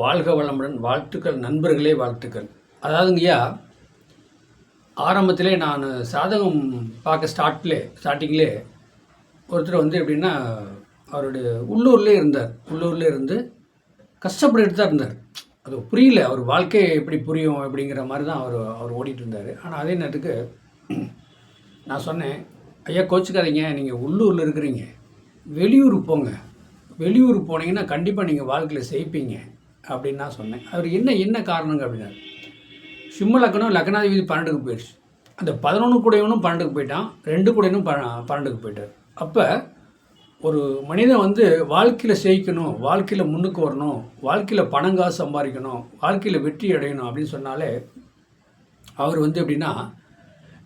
வாழ்க வளமுடன் வாழ்த்துக்கள் நண்பர்களே வாழ்த்துக்கள். அதாவதுங்கய்யா ஆரம்பத்திலே நான் சாதகம் பார்க்க ஸ்டார்ட்லே ஸ்டார்டிங்லே ஒருத்தர் வந்து எப்படின்னா அவருடைய உள்ளூர்லேயே இருந்தார். உள்ளூர்லேயே இருந்து கஷ்டப்பட்டுட்டு தான் இருந்தார். அது புரியல அவர் வாழ்க்கை எப்படி புரியும் அப்படிங்கிற மாதிரி தான் அவர் அவர் ஓடிட்டு இருந்தார் ஆனால் அதே நேரத்துக்கு நான் சொன்னேன் ஐயா கோச்சுக்காதீங்க நீங்கள் உள்ளூரில் இருக்கிறீங்க. வெளியூர் போங்க. வெளியூர் போனீங்கன்னா கண்டிப்பாக நீங்கள் வாழ்க்கையில் செய்ப்பீங்க அப்படின்னு நான் சொன்னேன். அவர் என்ன என்ன காரணங்க அப்படின்னா சிம்ம லக்கணம் லக்னாதிபதி பன்னெண்டுக்கு போயிடுச்சு. அந்த பதினொன்று கூடையவனும் பன்னெண்டுக்கு போயிட்டான் ரெண்டு கூடையனும் ப பன்னெண்டுக்கு போயிட்டார். அப்போ ஒரு மனிதன் வந்து வாழ்க்கையில் ஜெயிக்கணும் வாழ்க்கையில் முன்னுக்கு வரணும் வாழ்க்கையில் பணங்காசு சம்பாதிக்கணும் வாழ்க்கையில் வெற்றி அடையணும் அப்படின்னு சொன்னாலே அவர் வந்து எப்படின்னா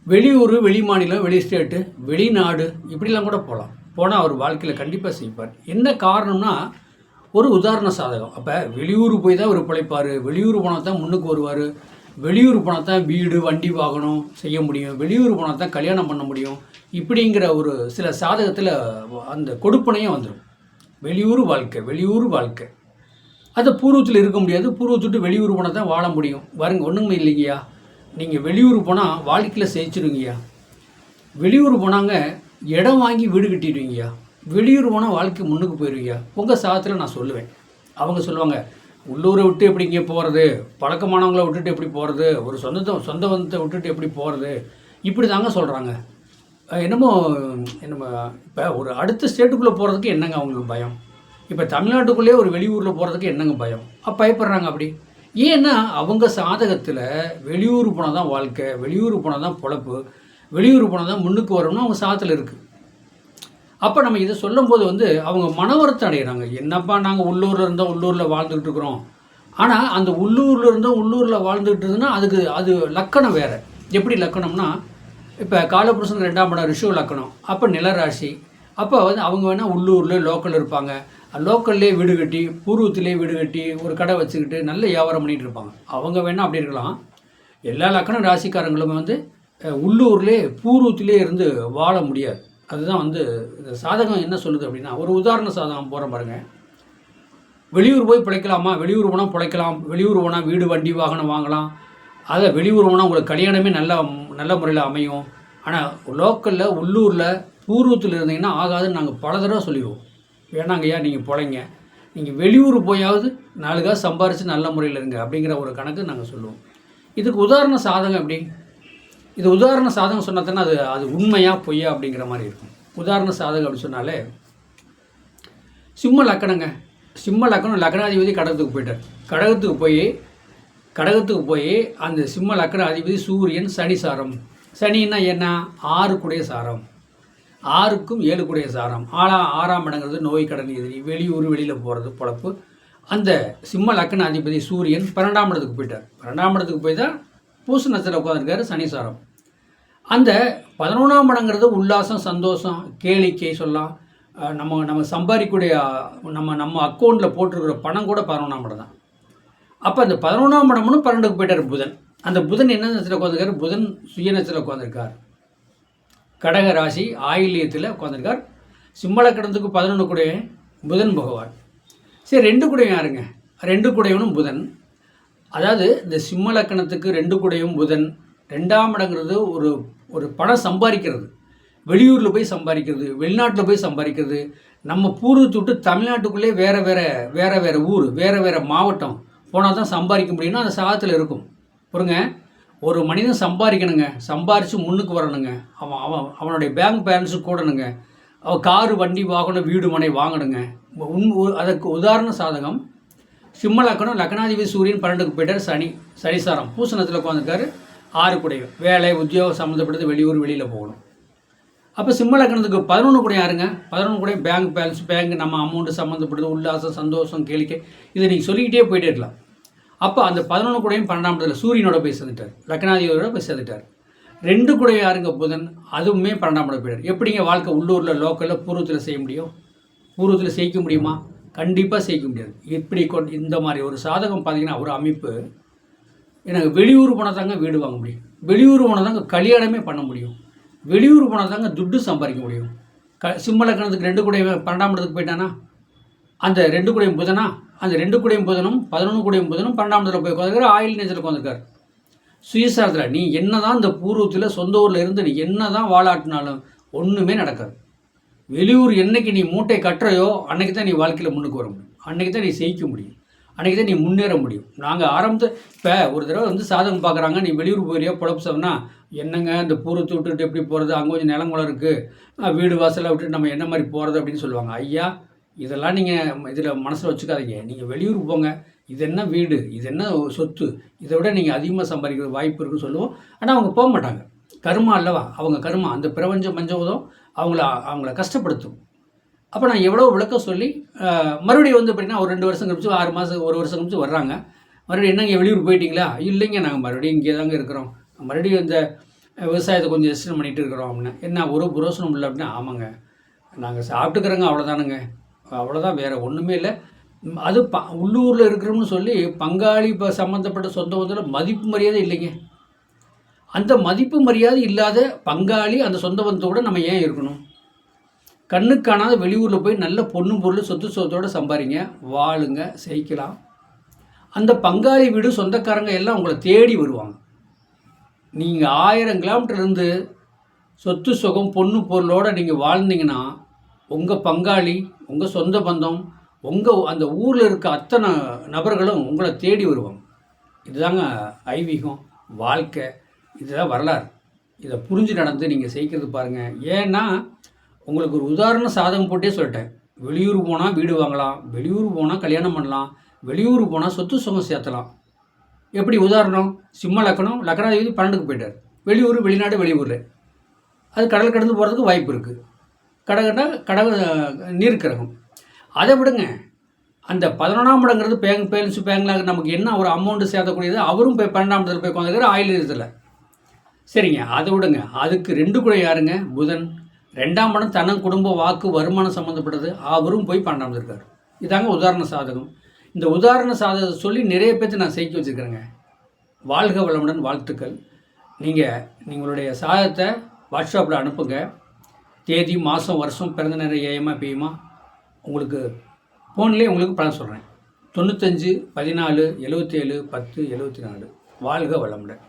வெளியூர் வெளி மாநிலம் வெளி ஸ்டேட்டு வெளிநாடு இப்படிலாம் கூட போகலாம். போனால் அவர் வாழ்க்கையில் கண்டிப்பாக செய்வார் என்ன காரணம்னா ஒரு உதாரண சாதகம். அப்போ வெளியூர் போய் தான் அவர் பிழைப்பார். வெளியூர் போனால் தான் முன்னுக்கு வருவார். வெளியூர் போனால் தான் வீடு வண்டி வாகனம் செய்ய முடியும். வெளியூர் போனால் தான் கல்யாணம் பண்ண முடியும். இப்படிங்கிற ஒரு சில சாதகத்தில் அந்த கொடுப்பனையும் வந்துடும் வெளியூர் வாழ்க்கை வெளியூர் வாழ்க்கை. அது பூர்வத்தில் இருக்க முடியாது. பூர்வத்தை விட்டு வெளியூர் போனால் தான் வாழ முடியும். வருங்க ஒன்றுமே இல்லைங்கய்யா. நீங்கள் வெளியூர் போனால் வாழ்க்கையில் ஜெயிச்சிருங்கய்யா வெளியூர் போனாங்க இடம் வாங்கி வீடு கட்டிடுவீங்கய்யா. வெளியூர் போனால் வாழ்க்கை முன்னுக்கு போயிடுவீங்க உங்கள் சாதத்தில் நான் சொல்லுவேன். அவங்க சொல்லுவாங்க உள்ளூரை விட்டு எப்படி இங்கே போகிறது பழக்கமானவங்கள விட்டுட்டு எப்படி போகிறது ஒரு சொந்தத்தை சொந்த பந்தத்தை விட்டுட்டு எப்படி போகிறது இப்படி தாங்க சொல்கிறாங்க என்னமோ என்னமோ இப்போ ஒரு அடுத்த ஸ்டேட்டுக்குள்ளே போகிறதுக்கு என்னங்க அவங்களுக்கு பயம்? இப்போ தமிழ்நாட்டுக்குள்ளேயே ஒரு வெளியூரில் போகிறதுக்கு என்னங்க பயம்? அப்போ பயப்படுறாங்க அப்படி. ஏன்னா அவங்க சாதகத்தில் வெளியூர் போனால் தான் வாழ்க்கை வெளியூர் போனால் தான் பொழப்பு வெளியூர் போனால் தான் முன்னுக்கு வரும்னா அவங்க சாதத்தில் இருக்குது அப்போ நம்ம இதை சொல்லும்போது வந்து அவங்க மன வருத்தம் அடைகிறாங்க என்னப்பா நாங்கள் உள்ளூரில் இருந்தால் உள்ளூரில் வாழ்ந்துக்கிட்டு இருக்கிறோம். ஆனால் அந்த உள்ளூரில் இருந்தால் உள்ளூரில் வாழ்ந்துக்கிட்டு இருந்ததுன்னா அதுக்கு அது லக்கணம் வேறு. எப்படி லக்கணம்னா இப்போ காலபுருஷன் ரெண்டாம் படம் ரிஷு லக்கணம். அப்போ நிலராசி. அப்போ வந்து அவங்க வேணால் உள்ளூரில் லோக்கல் இருப்பாங்க. லோக்கல்லே வீடு கட்டி பூர்வத்திலே வீடு கட்டி ஒரு கடை வச்சுக்கிட்டு நல்ல வியாபாரம் பண்ணிகிட்டு இருப்பாங்க. அவங்க வேணால் அப்படி இருக்கலாம். எல்லா லக்கணம் ராசிக்காரங்களும் வந்து உள்ளூர்லே பூர்வத்திலே இருந்து வாழ முடியாது. அதுதான் வந்து இந்த சாதகம் என்ன சொல்லுது அப்படின்னா ஒரு உதாரண சாதகம் போகிற பாருங்க. வெளியூர் போய் பிழைக்கலாமா? வெளியூர் போனால் பிழைக்கலாம். வெளியூர் போனால் வீடு வண்டி வாகனம் வாங்கலாம். அதை வெளியூர் போனால் உங்களுக்கு கல்யாணமே நல்ல நல்ல முறையில் அமையும். ஆனால் லோக்கலில் உள்ளூரில் பூர்வத்தில் இருந்தீங்கன்னா ஆகாதுன்னு நாங்கள் பல தடவை சொல்லிடுவோம் வேணாங்கய்யா நீங்கள் பிழைங்க. நீங்கள் வெளியூர் போயாவது நாலு காசு சம்பாரித்து நல்ல முறையில் இருங்க அப்படிங்கிற ஒரு கணக்கு நாங்கள் சொல்லுவோம். இதுக்கு உதாரண சாதகம் எப்படி? இது உதாரண சாதகம் சொன்னதுன்னா அது அது உண்மையாக பொய்யா அப்படிங்கிற மாதிரி இருக்கும். உதாரண சாதகம் அப்படின்னு சொன்னாலே சிம்ம லக்கணங்க. சிம்ம லக்கணம் லக்னாதிபதி கடகத்துக்கு போயிட்டார். கடகத்துக்கு போய் கடகத்துக்கு போய் அந்த சிம்ம லக்கண அதிபதி சூரியன் சனி சாரம். சனின்னா என்ன? ஆறு குடைய சாரம். ஆறுக்கும் ஏழு குடைய சாரம். ஆளா ஆறாம் இடங்கிறது நோய் கடன் எதிரி வெளியூர் வெளியில் போகிறது பொழப்பு. அந்த சிம்ம லக்கண அதிபதி சூரியன் பன்னெண்டாம் இடத்துக்கு போயிட்டார். பன்னெண்டாம் இடத்துக்கு போய் தான் பூச நட்சத்திரம் உட்காந்துருக்காரு சனீஸ்வரம் அந்த பதினொன்றாம் இடங்கிறது உல்லாசம் சந்தோஷம் கேளிக்கை சொல்லலாம். நம்ம நம்ம சம்பாதிக்கக்கூடிய நம்ம நம்ம அக்கௌண்ட்டில் போட்டிருக்கிற பணம் கூட பதினொன்றாம் இடம் தான். அப்போ அந்த பதினொன்றாம் இடம்னு பன்னெண்டுக்கு போயிட்டார் புதன். அந்த புதன் என்ன நட்சத்திரம் உட்காந்துருக்காரு புதன் சுய நட்சத்திரம் உட்காந்துருக்கார் கடக ராசி ஆயிலியத்தில் உட்காந்துருக்கார் சிம்மலக்கணத்துக்கு பதினொன்று கூடைய புதன் பகவான். சரி ரெண்டு கூடையும் யாருங்க? ரெண்டு கூடையவனும் புதன். அதாவது இந்த சிம்ம லக்கணத்துக்கு ரெண்டு கூடையும் புதன் ரெண்டாம் இடங்கிறது ஒரு ஒரு பணம் சம்பாதிக்கிறது. வெளியூரில் போய் சம்பாதிக்கிறது வெளிநாட்டில் போய் சம்பாதிக்கிறது. நம்ம பூர்வத்தை விட்டு தமிழ்நாட்டுக்குள்ளே வேறு வேறு வேறு வேறு ஊர் வேறு வேறு மாவட்டம் போனால் தான் சம்பாதிக்க முடியும்னா அந்த சாகத்தில் இருக்கும். பாருங்க ஒரு மனிதன் சம்பாதிக்கணுங்க சம்பாரித்து முன்னுக்கு வரணுங்க. அவன் அவன் அவனுடைய பேங்க் பேலன்ஸு கூடணுங்க. அவன் காரு வண்டி வாகனம் வீடு மனை வாங்கணுங்க. உன் அதற்கு உதாரண சாதகம் சிம்ம லக்கணம் லக்னாதிபதி சூரியன் பன்னெண்டுக்கு போயிட்டார் சனி சனிசாரம். பூசணத்தில் உட்காந்துருக்காரு ஆறு குடையும் வேலை உத்தியோகம் சம்மந்தப்பட்டது வெளியூர் வெளியில் போகணும். அப்போ சிம்ம லக்கணத்துக்கு பதினொன்று கூட யாருங்க? பதினொன்று கூட பேங்க் பேலன்ஸ் பேங்க் நம்ம அமௌண்ட்டு சம்மந்தப்பட்டது உல்லாசம் சந்தோஷம் கேளிக்கை இதை நீங்கள் சொல்லிக்கிட்டே போயிட்டே இருக்கலாம். அப்போ அந்த பதினொன்று கூடையும் பன்னெண்டாம் இடத்துல சூரியனோட போய் சேர்ந்துட்டார். லக்னாதிபதியோட போய் சேர்ந்துட்டார். ரெண்டு கூட யாருங்க புதன்? அதுவுமே பன்னெண்டாம் இடம் போயிட்டார். எப்படிங்க வாழ்க்கை உள்ளூரில் லோக்கலில் பூர்வத்தில் செய்ய முடியும்? பூர்வத்தில் செய்ய முடியுமா? கண்டிப்பாக செய்ய முடியாது. இப்படி கொண்டு இந்த மாதிரி ஒரு சாதகம் பார்த்தீங்கன்னா ஒரு அமைப்பு எனக்கு வெளியூர் போனால் தாங்க வீடு வாங்க முடியும். வெளியூர் போனால் தாங்க கல்யாணமே பண்ண முடியும். வெளியூர் போனால் தாங்க துட்டு சம்பாதிக்க முடியும். க சிம்மலக்கணத்துக்கு ரெண்டு கூட பன்னெண்டாம் இடத்துக்கு போயிட்டானா? அந்த ரெண்டு கூடையும் புதனா? அந்த ரெண்டு கூடையும் புதனும் பதினொன்று கூடையும் புதனும் பன்னெண்டாம் இடத்துல போய் உட்காந்துருக்காரு. ஆயில் நேச்சரில் உட்காந்துருக்காரு. சுயசாரத்தில் நீ என்ன தான் இந்த பூர்வத்தில் சொந்த ஊரில் இருந்து நீ என்ன தான் வாழாட்டினாலும் ஒன்றுமே நடக்காது. வெளியூர் என்னைக்கு நீ மூட்டை கட்டுறையோ அன்றைக்கி தான் நீ வாழ்க்கையில் முன்னுக்கு வர முடியும். அன்னைக்கு தான் நீ ஜெயிக்க முடியும். அன்னைக்கு தான் நீ முன்னேற முடியும். நாங்கள் ஆரம்பத்து இப்போ ஒரு தடவை வந்து சாதகம் பார்க்குறாங்க நீ வெளியூர் போயிறியா பொழப்பு என்னங்க இந்த பூரத்தை விட்டுட்டு எப்படி போகிறது அங்கே கொஞ்சம் நிலங்குளம் இருக்குது வீடு வாசலை விட்டுட்டு நம்ம என்ன மாதிரி போகிறது அப்படின்னு சொல்லுவாங்க. ஐயா இதெல்லாம் நீங்கள் இதில் மனசில் வச்சுக்காதீங்க. நீங்கள் வெளியூர் போங்க. இது என்ன வீடு? இது என்ன சொத்து? இதை விட நீங்கள் அதிகமாக சம்பாதிக்கிற வாய்ப்பு இருக்குன்னு சொல்லுவோம். ஆனால் அவங்க போக மாட்டாங்க. கருமா அல்லவா? அவங்க கருமா. அந்த பிரபஞ்ச பஞ்சவதம் அவங்கள அவங்கள கஷ்டப்படுத்தும். அப்போ நான் எவ்வளோ விளக்கம் சொல்லி மறுபடியும் வந்து அப்படின்னா ஒரு ரெண்டு வருஷம் கழிச்சு ஆறு மாதம் ஒரு வருஷம் கழிச்சு வர்றாங்க. மறுபடியும் என்னங்க வெளியூர் போயிட்டீங்களா? இல்லைங்க நாங்கள் மறுபடியும் இங்கே தாங்க இருக்கிறோம். மறுபடியும் இந்த விவசாயத்தை கொஞ்சம் எஸ்டன் பண்ணிகிட்டு இருக்கிறோம் அப்படின்னா என்ன ஒரு புரோசனம் இல்லை அப்படின்னா ஆமாங்க. நாங்கள் சாப்பிட்டுக்கிறோங்க அவ்வளோதானுங்க அவ்வளோதான் வேறு ஒன்றுமே இல்லை. அது ப உள்ளூரில் இருக்கிறோம்னு சொல்லி பங்காளி இப்போ சம்மந்தப்பட்ட சொந்த பந்தத்தில் மதிப்பு மரியாதை இல்லைங்க. அந்த மதிப்பு மரியாதை இல்லாத பங்காளி அந்த சொந்த பந்தத்தோட நம்ம ஏன் இருக்கணும்? கண்ணு காணாத வெளியூரில் போய் நல்ல பொண்ணு பொருள் சொத்து சொத்தோடு சம்பாதிங்க வாழுங்க செய்க்கலாம். அந்த பங்காளி வீடு சொந்தக்காரங்க எல்லாம் உங்களை தேடி வருவாங்க. நீங்கள் ஆயிரம் கிலோமீட்டர் இருந்து சொத்து சுகம் பொண்ணு பொருளோட நீங்கள் வாழ்ந்தீங்கன்னா உங்கள் பங்காளி உங்கள் சொந்த பந்தம் உங்கள் அந்த ஊரில் இருக்க அத்தனை நபர்களும் உங்களை தேடி வருவாங்க. இதுதாங்க ஐவீகம் வாழ்க்கை. இதுதான் வரலாறு. இதை புரிஞ்சு நடந்து நீங்கள் செய்கிறது பாருங்கள் ஏன்னா உங்களுக்கு ஒரு உதாரண சாதகம் போட்டே சொல்லிட்டேன். வெளியூர் போனால் வீடு வாங்கலாம் வெளியூர் போனால் கல்யாணம் பண்ணலாம் வெளியூர் போனால் சொத்து சுகம் சேர்த்தலாம். எப்படி உதாரணம்? சிம்ம லக்கணம் லக்கணாதிபதி பன்னெண்டுக்கு போயிட்டார். வெளியூர் வெளிநாடு வெளியூரில். அது கடல் கடந்து போகிறதுக்கு வாய்ப்பு இருக்குது கடகன்னா கடக நீர் கிரகம். அதை விடுங்க. அந்த பதினொன்றாம் இடங்கிறது பேங்க் பேலன்ஸ் பேங்க்ல நமக்கு என்ன ஒரு அமௌண்ட்டு சேர்த்தக்கூடியது அவரும் போய் பன்னெண்டாம் இடத்துல போய் உட்காந்துக்கிற ஆயில் இதில். சரிங்க அதை விடுங்க. அதுக்கு ரெண்டு கூட யாருங்க? புதன். ரெண்டாம் படம் தனம் குடும்ப வாக்கு வருமானம் சம்மந்தப்பட்டது அவரும் போய் பன்னெண்டாம் இருக்கார். இதாங்க உதாரண சாதகம். இந்த உதாரண சாதகத்தை சொல்லி நிறைய பேர்த்து நான் செய்ய வச்சுருக்கிறேங்க. வாழ்க வளமுடன் வாழ்த்துக்கள். நீங்கள் நீங்களுடைய சாதத்தை வாட்ஸ்அப்பில் அனுப்புங்க. தேதி மாதம் வருஷம் பிறந்த நேரம் ஏஎம்மா பிஎம்மா உங்களுக்கு ஃபோன்லேயே உங்களுக்கு பலன் சொல்கிறேன் தொண்ணூத்தஞ்சு பதினாலு எழுபத்தேழு பத்து எழுபத்தி நாலு. வாழ்க வளமுடன்.